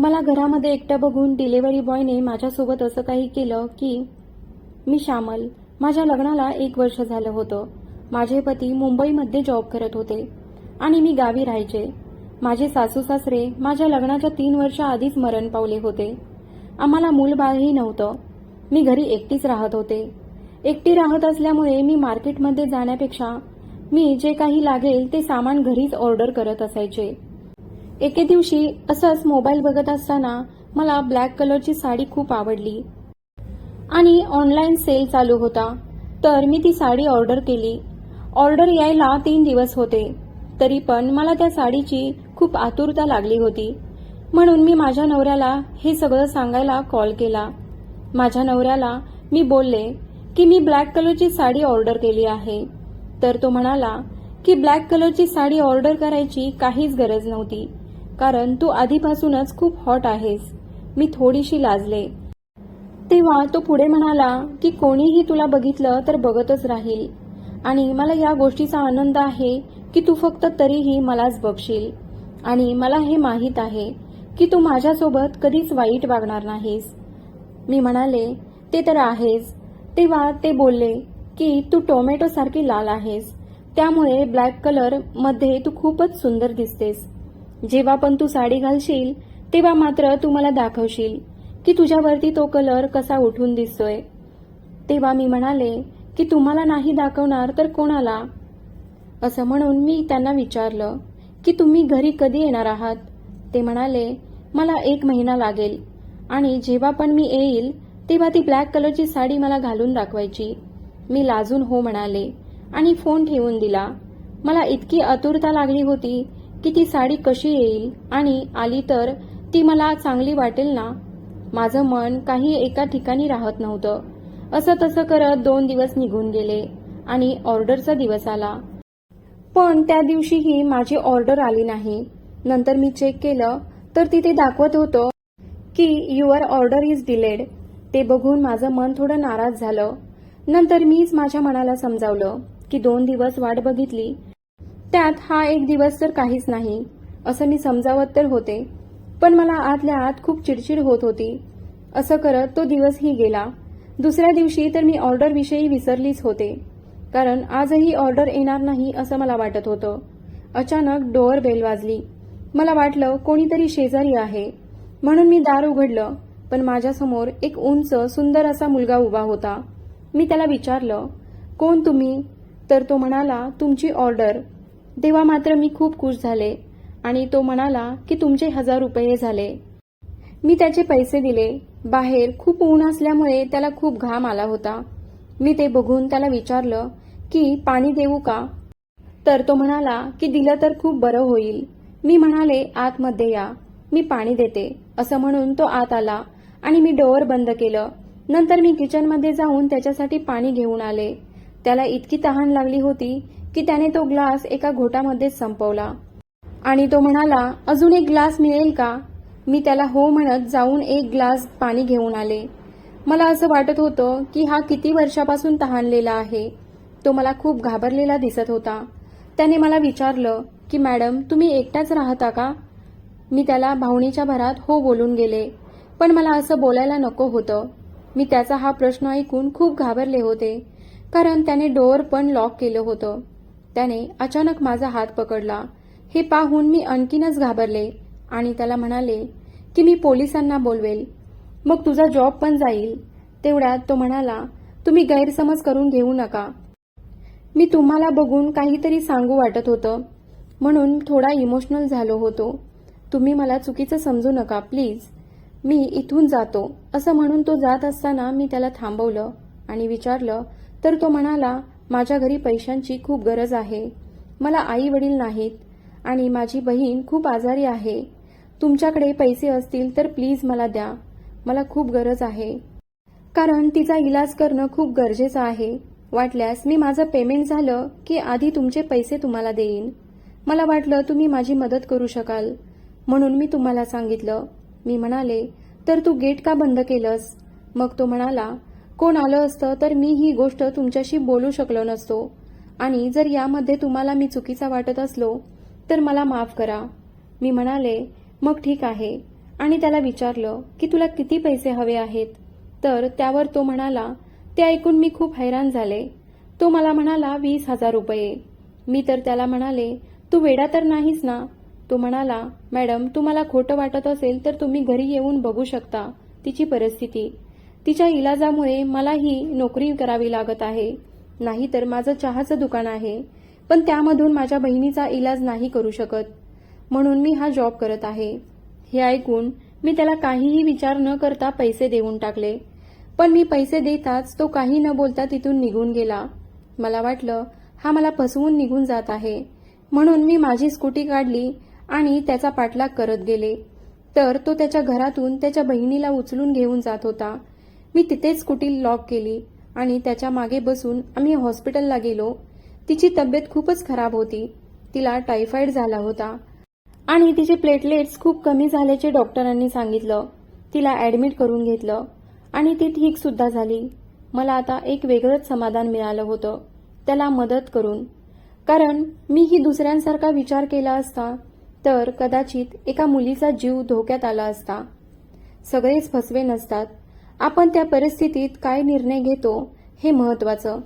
मला घरामध्ये एकटं बघून डिलेव्हरी बॉयने माझ्यासोबत असं काही केलं की मी श्यामल. माझ्या लग्नाला एक वर्ष झालं होतं. माझे पती मुंबईमध्ये जॉब करत होते आणि मी गावी राहायचे. माझे सासू सासरे माझ्या लग्नाच्या तीन वर्ष आधीच मरण पावले होते. आम्हाला मूलबाळही नव्हतं. मी घरी एकटीच राहत होते. एकटी राहत असल्यामुळे मी मार्केटमध्ये जाण्यापेक्षा मी जे काही लागेल ते सामान घरीच ऑर्डर करत असायचे. एके दिवशी असंच मोबाईल बघत असताना मला ब्लॅक कलरची साडी खूप आवडली. आणि ऑनलाईन सेल चालू होता. तर मी ती साडी ऑर्डर केली. ऑर्डर यायला तीन दिवस होते. तरी पण मला त्या साडीची खूप आतुरता लागली होती. म्हणून मी माझ्या नवऱ्याला हे सगळं सांगायला कॉल केला. माझ्या नवऱ्याला मी बोलले की मी ब्लॅक कलरची साडी ऑर्डर केली आहे. तर तो म्हणाला की ब्लॅक कलरची साडी ऑर्डर करायची काहीच गरज नव्हती. कारण तू आधीपासूनच खूप हॉट आहेस. मी थोडीशी लाजले. तेव्हा तो पुढे म्हणाला की कोणीही तुला बघितलं तर बघतच राहील. आणि मला या गोष्टीचा आनंद आहे की तू फक्त तरीही मलाच बघशील. आणि मला हे माहीत आहे की तू माझ्यासोबत कधीच वाईट वागणार नाहीस. मी म्हणाले ते तर आहेस तेव्हा ते बोलले की तू टोमॅटो सारखी लाल आहेस. त्यामुळे ब्लॅक कलरमध्ये तू खूपच सुंदर दिसतेस. जेव्हा पण तू साडी घालशील तेव्हा मात्र तू मला दाखवशील की तुझ्यावरती तो कलर कसा उठून दिसतोय. तेव्हा मी म्हणाले की तुम्हाला नाही दाखवणार तर कोणाला? असं म्हणून मी त्यांना विचारलं की तुम्ही घरी कधी येणार आहात? ते म्हणाले मला एक महिना लागेल आणि जेव्हा पण मी येईल तेव्हा ती ब्लॅक कलरची साडी मला घालून दाखवायची. मी लाजून हो म्हणाले आणि फोन ठेवून दिला. मला इतकी आतुरता लागली होती की ती साडी कशी येईल आणि आली तर ती मला चांगली वाटेल ना? माझं मन काही एका ठिकाणी राहत नव्हतं. असं तसं करत दोन दिवस निघून गेले आणि ऑर्डरचा दिवस आला. पण त्या दिवशीही माझी ऑर्डर आली नाही. नंतर मी चेक केलं तर तिथे दाखवत होतं की युअर ऑर्डर इज डिलेड. ते बघून माझं मन थोडं नाराज झालं. नंतर मीच माझ्या मनाला समजावलं की दोन दिवस वाट बघितली त्यात हा एक दिवस तर काहीच नाही असं मी समजावत तर होते. पण मला आतल्या आत खूप चिडचिड होत होती. असं करत तो दिवसही गेला. दुसऱ्या दिवशी तर मी ऑर्डर विषयी विसरलीच होते. कारण आजही ऑर्डर येणार नाही असं मला वाटत होतं. अचानक डोअर बेल वाजली. मला वाटलं कोणीतरी शेजारी आहे. म्हणून मी दार उघडलं पण माझ्यासमोर एक उंच सुंदर असा मुलगा उभा होता. मी त्याला विचारलं कोण तुम्ही? तर तो म्हणाला तुमची ऑर्डर. तेव्हा मात्र मी खूप खुश झाले आणि तो म्हणाला की तुमचे हजार रुपये झाले. मी त्याचे पैसे दिले. बाहेर खूप ऊन असल्यामुळे त्याला खूप घाम आला होता. मी ते बघून त्याला विचारलं की पाणी देऊ का? तर तो म्हणाला की दिलं तर खूप बरं होईल. मी म्हणाले आतमध्ये या. मी पाणी देते. असं म्हणून तो आत आला आणि मी डोअर बंद केलं. नंतर मी किचनमध्ये जाऊन त्याच्यासाठी पाणी घेऊन आले. त्याला इतकी तहान लागली होती की त्याने तो ग्लास एका घोटामध्येच संपवला. आणि तो म्हणाला अजून एक ग्लास मिळेल का? मी त्याला हो म्हणत जाऊन एक ग्लास पाणी घेऊन आले. मला असं वाटत होतं की हा किती वर्षापासून तहानलेला आहे. तो मला खूप घाबरलेला दिसत होता. त्याने मला विचारलं की मॅडम तुम्ही एकटाच राहता का? मी त्याला भावणीच्या भरात हो बोलून गेले. पण मला असं बोलायला नको होतं. मी त्याचा हा प्रश्न ऐकून खूप घाबरले होते कारण त्याने डोअर पण लॉक केलं होतं. त्याने अचानक माझा हात पकडला. हे पाहून मी आणखीनच घाबरले आणि त्याला म्हणाले की मी पोलिसांना बोलवेल. मग तुझा जॉब पण जाईल. तेवढ्यात तो म्हणाला तुम्ही गैरसमज करून घेऊ नका. मी तुम्हाला बघून काहीतरी सांगू वाटत होतं. म्हणून थोडा इमोशनल झालो होतो. तुम्ही मला चुकीचं समजू नका प्लीज. मी इथून जातो. असं म्हणून तो जात असताना मी त्याला थांबवलं आणि विचारलं. तर तो म्हणाला माझ्या घरी पैशांची खूप गरज आहे. मला आई वडील नाहीत आणि माझी बहीण खूप आजारी आहे. तुमच्याकडे पैसे असतील तर प्लीज मला द्या. मला खूप गरज आहे. कारण तिचा इलाज करणं खूप गरजेचं आहे. वाटल्यास मी माझं पेमेंट झालं की आधी तुमचे पैसे तुम्हाला देईन. मला वाटलं तुम्ही माझी मदत करू शकाल. म्हणून मी तुम्हाला सांगितलं. मी म्हणाले तर तू गेट का बंद केलंस? मग तो म्हणाला कोण आलं असतं तर मी ही गोष्ट तुमच्याशी बोलू शकलो नसतो. आणि जर यामध्ये तुम्हाला मी चुकीचा वाटत असलो तर मला माफ करा. मी म्हणाले मग ठीक आहे. आणि त्याला विचारलं की तुला किती पैसे हवे आहेत? तर त्यावर तो म्हणाला ते ऐकून मी खूप हैराण झाले. तो मला म्हणाला वीस हजार रुपये. मी तर त्याला म्हणाले तू वेडा तर नाहीस ना? तो म्हणाला मॅडम तुम्हाला खोटं वाटत असेल तर तुम्ही घरी येऊन बघू शकता. तिची परिस्थिती तिच्या इलाजामुळे मला ही नोकरी करावी लागत आहे. नाहीतर माझं चहाचं दुकान आहे. पण त्यामधून माझ्या बहिणीचा इलाज नाही करू शकत. म्हणून मी हा जॉब करत आहे. हे ऐकून मी त्याला काहीही विचार न करता पैसे देऊन टाकले. पण मी पैसे देताच तो काही न बोलता तिथून निघून गेला. मला वाटलं हा मला फसवून निघून जात आहे. म्हणून मी माझी स्कूटी काढली आणि त्याचा पाठलाग करत गेले. तर तो त्याच्या घरातून त्याच्या बहिणीला उचलून घेऊन जात होता. मी तिथेच स्कूटी लॉक केली आणि त्याच्यामागे बसून आम्ही हॉस्पिटलला गेलो. तिची तब्येत खूपच खराब होती. तिला टायफॉइड झाला होता. आणि तिचे प्लेटलेट्स खूप कमी झाल्याचे डॉक्टरांनी सांगितलं. तिला ऍडमिट करून घेतलं. आणि ती ठीक सुद्धा झाली. मला आता एक वेगळंच समाधान मिळालं होतं. त्याला मदत करून. कारण मी ही दुसऱ्यांसारखा विचार केला असता तर कदाचित एका मुलीचा जीव धोक्यात आला असता. सगळेच फसवे नसतात. आपण त्या परिस्थितीत काय निर्णय घेतो हे महत्वाचं